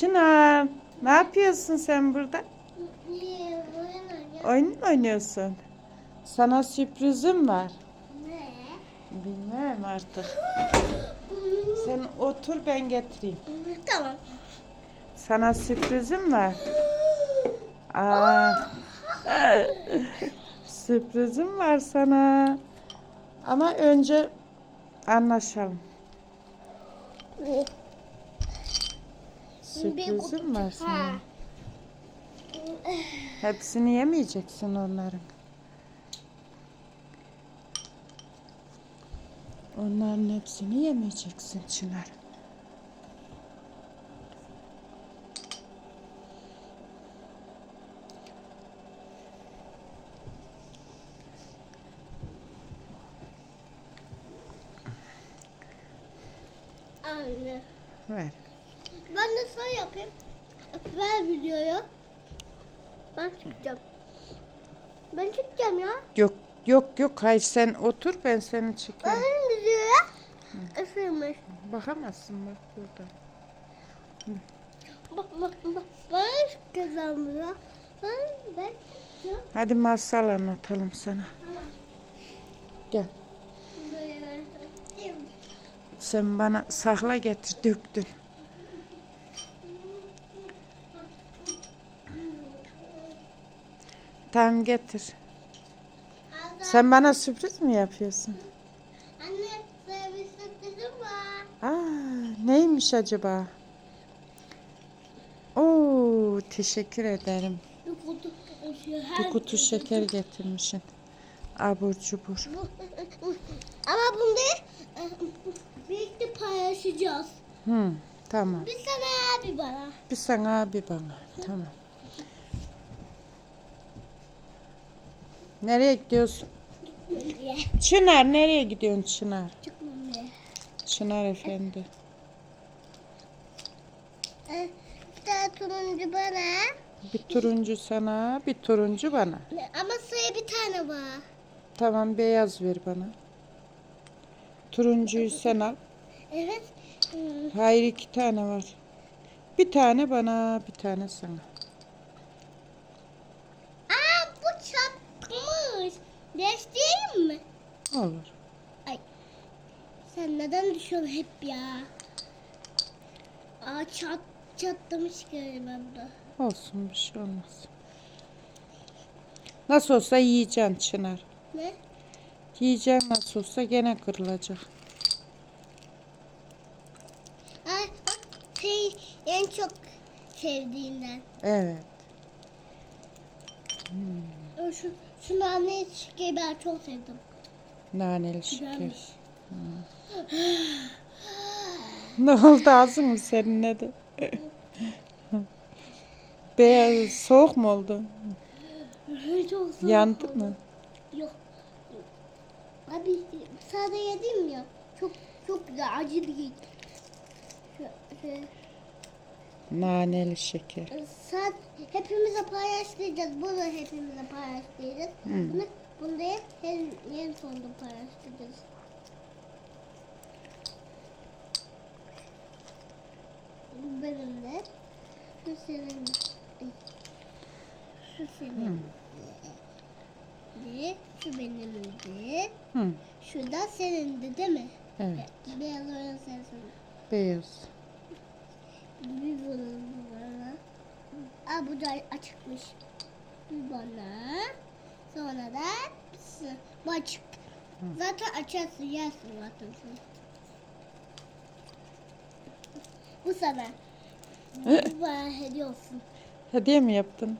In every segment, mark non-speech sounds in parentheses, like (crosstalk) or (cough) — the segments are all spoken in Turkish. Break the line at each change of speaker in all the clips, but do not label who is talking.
Çınar, ne yapıyorsun sen burada?
Oyun
oynuyorsun? Sana sürprizim var.
Ne?
Bilmem artık. (laughs) Sen otur ben getireyim.
Tamam.
Sana sürprizim var. (gasps) Aa, (laughs) sürprizim var sana. Ama önce anlaşalım. Sürprizim var sana. Hepsini yemeyeceksin onların. Onların hepsini yemeyeceksin Çınar.
Anne.
Ver.
Ben de sana yapayım. Ver videoyu. Ben çıkacağım. Ben çıkacağım ya.
Yok yok yok hayır sen otur ben seni çekeyim.
Ben videoya. Isırmış.
Bakamazsın bak burada.
Bak bak bak. Ben çıkacağım ya. Ben ben çıkacağım.
Hadi masal anlatalım sana. Gel. Sen bana sakla getir döktün. Tamam getir. Sen bana sürpriz mi yapıyorsun?
Anne sana bir sürprizim var.
Aa, neymiş acaba? Oo, teşekkür ederim.
Bir kutu şeker.
Bir kutu şeker getirmişsin. Abur cubur.
Ama bunu birlikte paylaşacağız.
Hı, tamam.
Bir sana bir bana.
Bir sana bir bana. Tamam. Nereye gidiyorsun? Çınar nereye gidiyorsun Çınar? Çınar efendi.
E, Bir tane turuncu bana.
Bir turuncu sana, bir turuncu bana.
Ama sayı bir tane var.
Tamam beyaz ver bana. Turuncuyu sen al.
Evet. Hmm,
Hayır iki tane var. Bir tane bana, bir tane sana.
Aa bu çatmış. Değiştireyim
Olur.
Sen neden düşüyorsun hep ya? Aa çat çatlamış galiba.
Olsun bir şey olmaz. Nasıl olsa yiyeceksin Çınar.
Ne?
Yiyeceksin nasıl olsa gene kırılacak.
Ay bak şey en çok sevdiğinden.
Evet.
O Şu, şu nane şekeri ben çok sevdim.
Naneli şeker.
Güzelmiş. (laughs)
Ne oldu ağzın mı senin ne de? (laughs) Beyaz soğuk mu oldu? Yandı
oldu.
mı?
Yok. Abi sade yedim ya. Çok çok güzel acı değil. Şu,
Naneli şeker.
Sad, hepimize paylaştıracağız. Bunu hepimize paylaştıracağız.
Hı.
Bunu, bunu da hep en, sonunda paylaştıracağız. Bu benim de. Şu senin. Şu senin de. Şu benim de.
Hı,
Şu da senin de değil mi?
evet.
Beyaz olan sensin.
Beyaz.
Bir bunun bu bana. Aa bu da açıkmış. Bu bana. Sonra da açık. Zaten açarsın yersin zaten. Bu sana. Bu bana hediye olsun.
Hediye mi yaptın?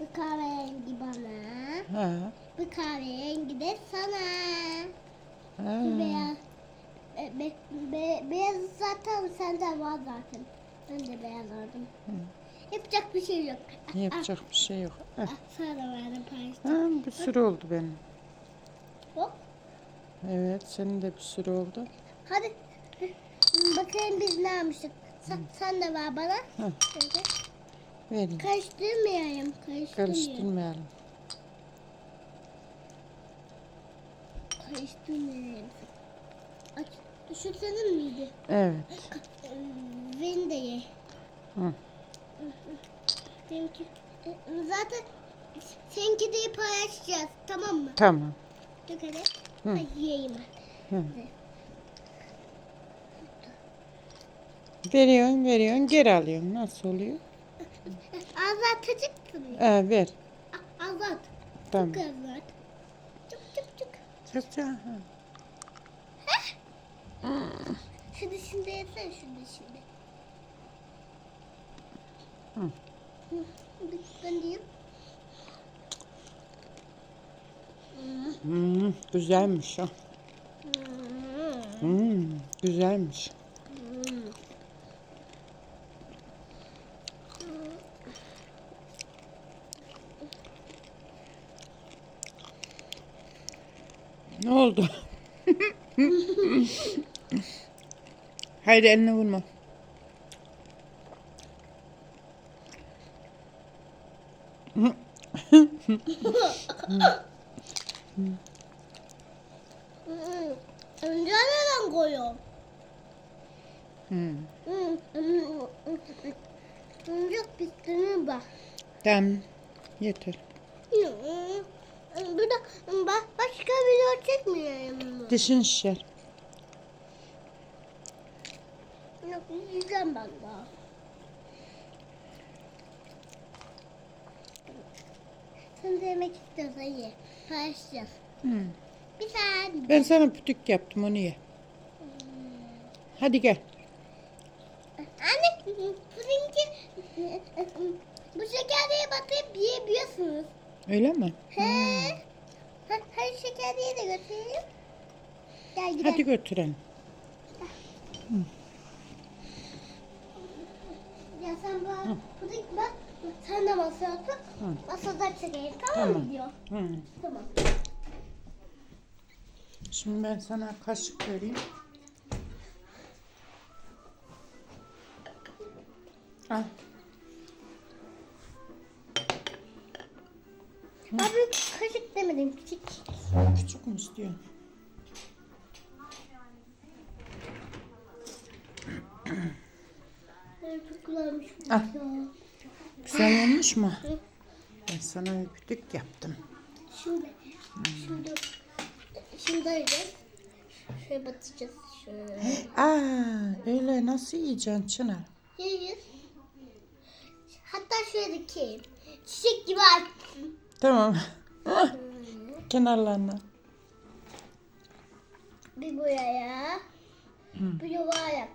Bu kahverengi bana.
Ha.
Bu kahverengi de sana.
ha.
Beyaz. Be, be, be, beyaz zaten sende var zaten. Ben de beyaz aldım. Yapacak bir şey yok. Ah,
Yapacak bir şey yok. Heh.
ah, sana da verdim paylaştım.
Ha, bir sürü oldu benim.
Hop.
Evet, senin de bir sürü oldu.
Hadi. Bakalım biz ne almıştık. Sen, sen de ver bana.
Hı.
Şöyle.
Vereyim.
Karıştırmayayım. Karıştırmayayım.
Karıştırmayalım.
Karıştırmayayım. Aç. Şu senin miydi?
Evet.
Beni de ye.
Hı.
Benimki zaten seninki de paylaşacağız tamam mı?
Tamam.
Dök.
Hı.
Ay, yiyeyim ben.
Hı. Veriyorsun, veriyorsun, geri alıyorsun. Nasıl oluyor?
Azat çocuksun.
Ee, ver.
A- Azat.
Tamam.
Çok azat. Çık çık çık.
Çok güzel. Ha.
Şimdi şimdi yesene şimdi şimdi.
Hı.
Hı, Ben diyeyim.
Hmm, güzelmiş o. Hmm, güzelmiş. Ne oldu? (laughs) Haydi eline vurma.
Önce neden koyuyorum?
Hmm.
Önce pistini bak.
Tamam. Yeter.
Burada ba- başka video çekmiyorum mu?
Dişin şişer.
Yok yiyeceğim ben daha. Sen de yemek istiyorsan ye. Paylaşacağız.
Hmm.
Bir saniye.
Ben sana pütük yaptım onu ye. Hadi gel.
Anne sizinki bu şekerliğe batırıp yiyebiliyorsunuz.
Öyle mi?
He. Ha, Hadi şekerliğe de götüreyim. Gel gidelim.
Hadi götürelim.
Ya sen bana puding bak. Sen de masaya otur.
Hı.
Masada çekelim tamam, mı diyor.
Hı.
Tamam.
Şimdi ben sana kaşık vereyim. Al.
Abi kaşık demedim küçük.
Küçük mü istiyorsun?
Evet, çok güzelmiş. bu ya.
Güzel olmuş mu? Ben sana bir pütük yaptım.
Şimdi, şimdi, şimdi. Şöyle batacağız. Şöyle.
Aa, öyle nasıl yiyeceksin Çınar?
Yiyeceğiz. Hatta şöyle dikeyim. Çiçek gibi açsın.
Tamam. (laughs) Kenarlarına.
Bir buraya. Bir yuvarlak.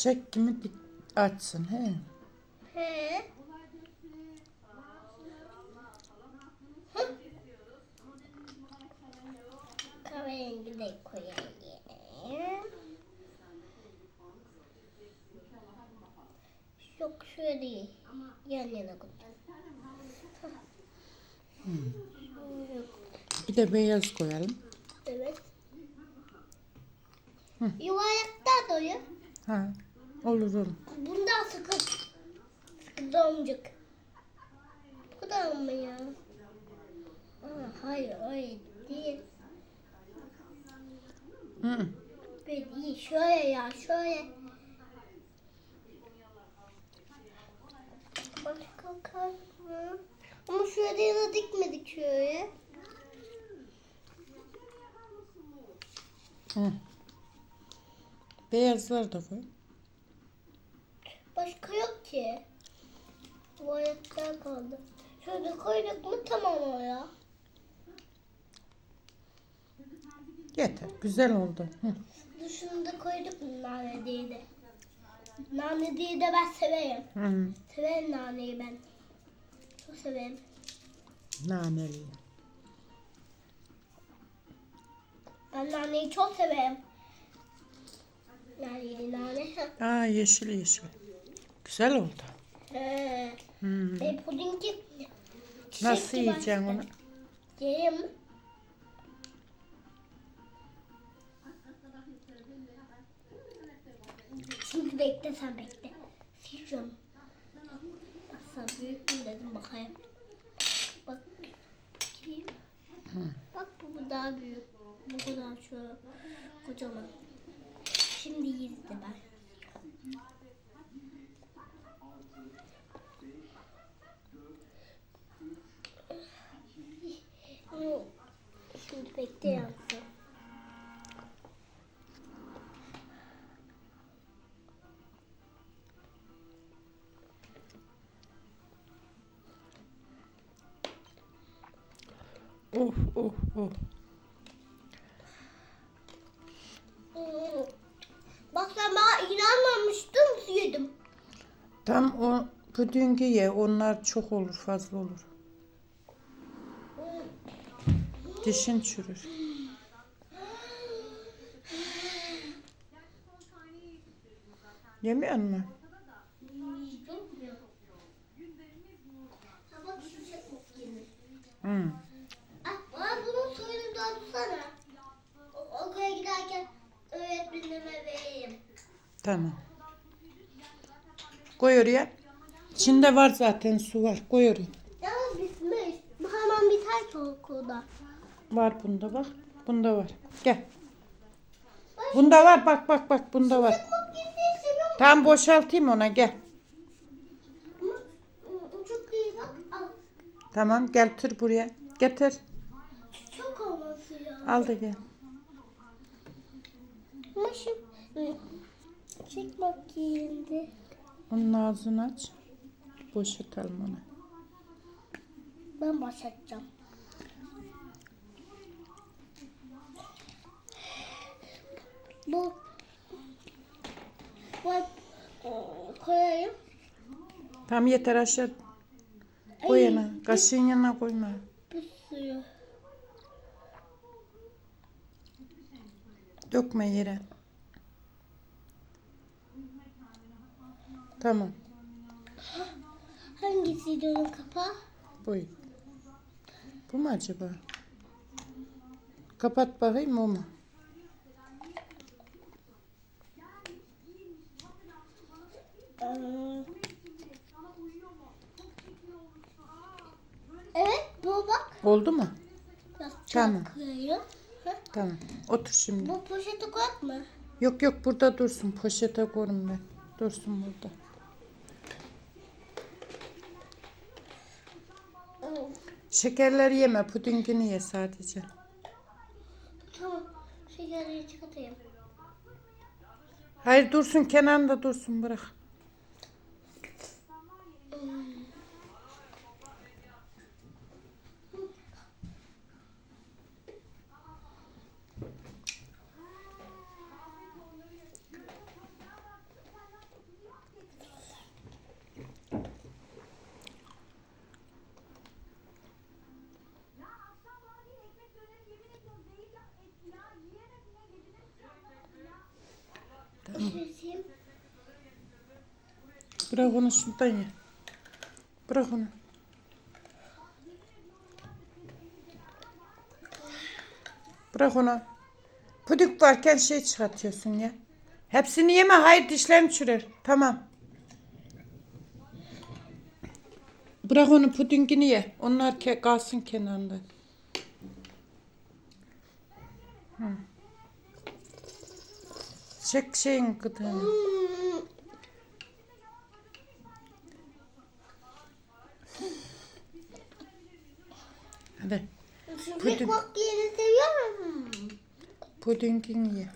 Çiçek
dik- açsın. He.
He. Hı. Kahverengi de koyayım. Yok şöyle değil. Yan yana koy. Koy.
Bir de beyaz koyalım.
Evet. Yuvarlakta doyu.
Ha. Olur olur.
Bundan sıkı sıkı domcuk. Bu kadar mı ya? Aa, hayır öyle değil.
Hı.
Böyle değil. Şöyle ya şöyle. Başka kalp mı? Ama şöyle yana dikmedik şöyle.
Hı. Beyazlar da koy.
Başka yok ki. Tuvaletler kaldı. Şöyle koyduk mu tamam o ya.
Yeter. Güzel oldu. Hı.
Dışını da koyduk mu nane diye de. Nane diye de ben severim.
Hı.
Severim naneyi ben. Çok severim.
Naneli.
Ben naneyi çok severim. Naneli nane.
Aa yeşil yeşil. Güzel oldu.
Ee,
Hı.
e, pudingi
Nasıl yiyeceksin onu?
Yiyeyim? Şimdi bekle sen bekle. Sileceğim. Sana büyük mü dedim bakayım. Bak. bakayım. Bak daha büyük. Bu kadar şu kocaman. Şimdi yiyeyim de ben. Şimdi bekle yansın.
Oh oh oh.
Hmm. Bak sen bana inanmamıştın yedim.
Tam o pudingi ye. Onlar çok olur, fazla olur. Dişin çürür. Yemiyor. Hı.
Ah, bana bunun suyunu. O- Okula giderken öğretmenime vereyim.
Tamam. Koy oraya. İçinde var zaten su var. Koy oraya.
Yalnız bitmiş. Bu hemen biter ki okulda.
Var bunda bak. Bunda var. Gel. Bunda var bak bak bak bunda var. Tamam boşaltayım ona gel. Tamam gel tır buraya. Getir.
Çok olması.
Al da gel.
Ama şimdi çek.
Onun ağzını aç. Boşaltalım onu.
Ben başlatacağım. Bu bu koyayım.
Tamam yeter aşağı. Koy yana. Kaşığın yanına koyma.
Bu suyu.
Dökme yere. Tamam.
Hangisiydi onun kapağı?
Boy. Bu mu acaba? Kapat bakayım o mu?
Evet bu bak.
Oldu mu? Tamam. Tamam. Otur şimdi.
Bu poşete koyak mı?
Yok yok burada dursun. Poşete koyun ben. Dursun burada. Şekerleri yeme. Pudingini ye sadece.
Tamam. Şekerleri çıkartayım.
Hayır dursun kenarında dursun bırak. Bırak onu şuradan ye. Bırak onu. Bırak onu. Puding varken şey çıkartıyorsun ya. Hepsini yeme. Hayır dişlerin çürür. Tamam. Bırak onu pudingini ye. Onlar ke- kalsın kenarında. Hı. Çek şeyin gıdığını. Hadi. Puding. Pudingini ye.